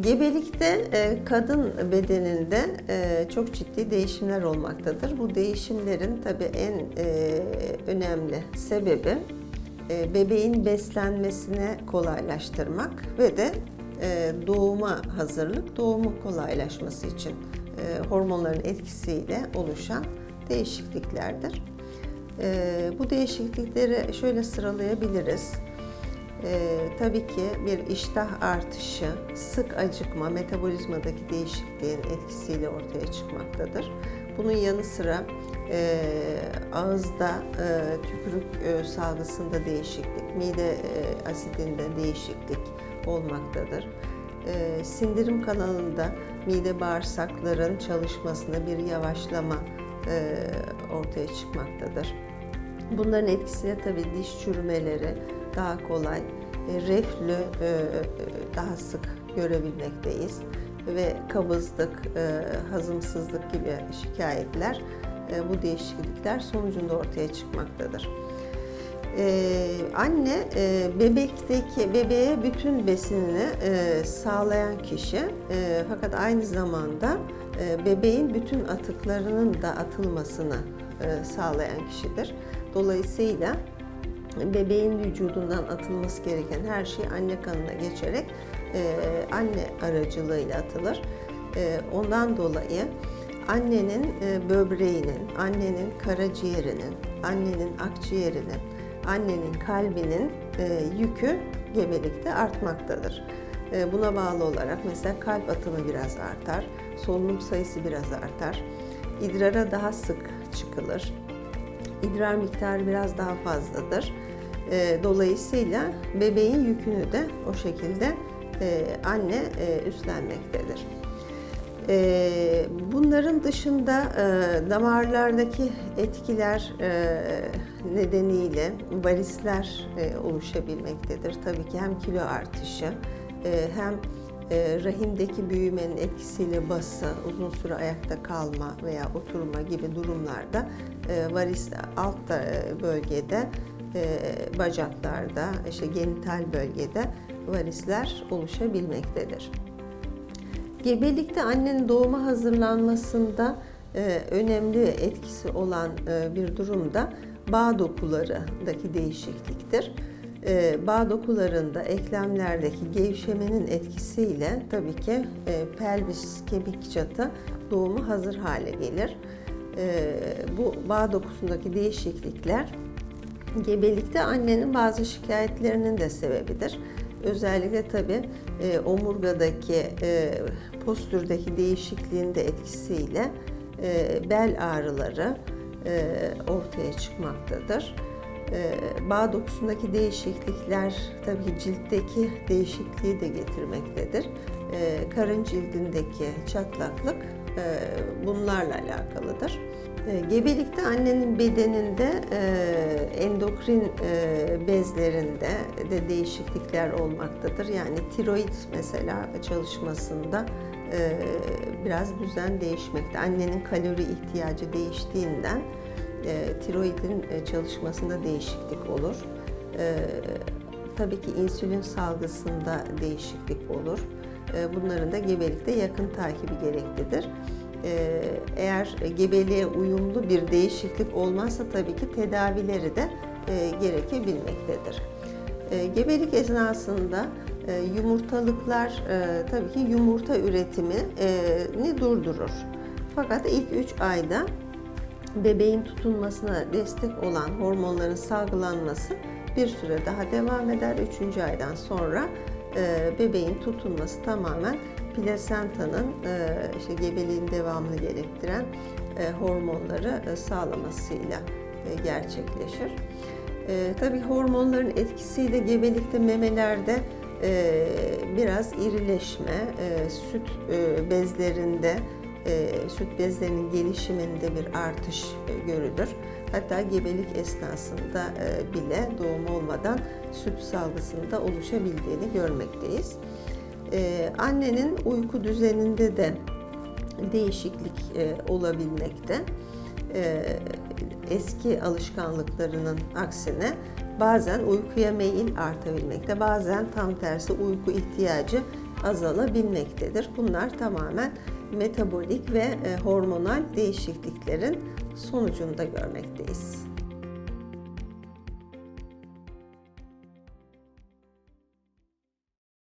Gebelikte e, kadın bedeninde e, çok ciddi değişimler olmaktadır. Bu değişimlerin tabii en e, önemli sebebi bebeğin beslenmesine kolaylaştırmak ve de doğuma hazırlık, doğumu kolaylaşması için hormonların etkisiyle oluşan değişikliklerdir. Bu değişiklikleri şöyle sıralayabiliriz. Ee, tabii ki bir iştah artışı, sık acıkma, metabolizmadaki değişikliğin etkisiyle ortaya çıkmaktadır. Bunun yanı sıra e, ağızda e, tükürük e, salgısında değişiklik, mide e, asidinde değişiklik olmaktadır. E, sindirim kanalında mide bağırsakların çalışmasında bir yavaşlama e, ortaya çıkmaktadır. Bunların etkisiyle tabii diş çürümeleri daha kolay, e, reflü e, daha sık görebilmekteyiz ve kabızlık, e, hazımsızlık gibi şikayetler e, bu değişiklikler sonucunda ortaya çıkmaktadır. Ee, anne e, bebekteki bebeğe bütün besinini e, sağlayan kişi e, fakat aynı zamanda e, bebeğin bütün atıklarının da atılmasını e, sağlayan kişidir. Dolayısıyla bebeğin vücudundan atılması gereken her şey anne kanına geçerek e, anne aracılığıyla atılır. E, ondan dolayı annenin e, böbreğinin, annenin karaciğerinin, annenin akciğerinin, annenin kalbinin e, yükü gebelikte artmaktadır. E, buna bağlı olarak mesela kalp atımı biraz artar, solunum sayısı biraz artar, idrara daha sık çıkılır, idrar miktarı biraz daha fazladır. E, dolayısıyla bebeğin yükünü de o şekilde e, anne e, üstlenmektedir. E, bunların dışında e, damarlardaki etkiler nedeniyle varisler oluşabilmektedir. Tabii ki hem kilo artışı hem rahimdeki büyümenin etkisiyle bası, uzun süre ayakta kalma veya oturma gibi durumlarda e, varis alt e, bölgede, e, bacaklarda, işte genital bölgede varisler oluşabilmektedir. Gebelikte annenin doğuma hazırlanmasında önemli etkisi olan bir durum da bağ dokularındaki değişikliktir. E, bağ dokularında eklemlerdeki gevşemenin etkisiyle tabii ki e, pelvis kemik çatı doğumu hazır hale gelir. E, bu bağ dokusundaki değişiklikler gebelikte annenin bazı şikayetlerinin de sebebidir. Özellikle tabii e, omurgadaki e, postürdeki değişikliğin de etkisiyle e, bel ağrıları e, ortaya çıkmaktadır. E, bağ dokusundaki değişiklikler tabii ki ciltteki değişikliği de getirmektedir. E, karın cildindeki çatlaklık e, bunlarla alakalıdır. E, Gebelikte annenin bedeninde e, endokrin e, bezlerinde de değişiklikler olmaktadır. Yani tiroid mesela çalışmasında biraz düzen değişmekte. Annenin kalori ihtiyacı değiştiğinden e, tiroidin e, çalışmasında değişiklik olur. E, tabii ki insülin salgısında değişiklik olur. E, bunların da gebelikte yakın takibi gereklidir. Ee, eğer gebeliğe uyumlu bir değişiklik olmazsa tabii ki tedavileri de e, gerekebilmektedir. E, Gebelik esnasında e, yumurtalıklar e, tabii ki yumurta üretimini durdurur. Fakat ilk 3 ayda bebeğin tutunmasına destek olan hormonların salgılanması bir süre daha devam eder. Üçüncü aydan sonra e, bebeğin tutunması tamamen plasentanın e, işte gebeliğin devamını gerektiren e, hormonları e, sağlamasıyla e, gerçekleşir. E, tabii hormonların etkisiyle gebelikte memelerde e, biraz irileşme, e, süt e, bezlerinde e, süt bezlerinin gelişiminde bir artış e, görülür. Hatta gebelik esnasında e, bile doğum olmadan süt salgısında oluşabildiğini görmekteyiz. E, annenin uyku düzeninde de değişiklik e, olabilmekte. E, eski alışkanlıklarının aksine bazen uykuya meyil artabilmekte, bazen tam tersi uyku ihtiyacı azalabilmektedir. Bunlar tamamen metabolik ve e, hormonal değişikliklerin sonucunda görmekteyiz.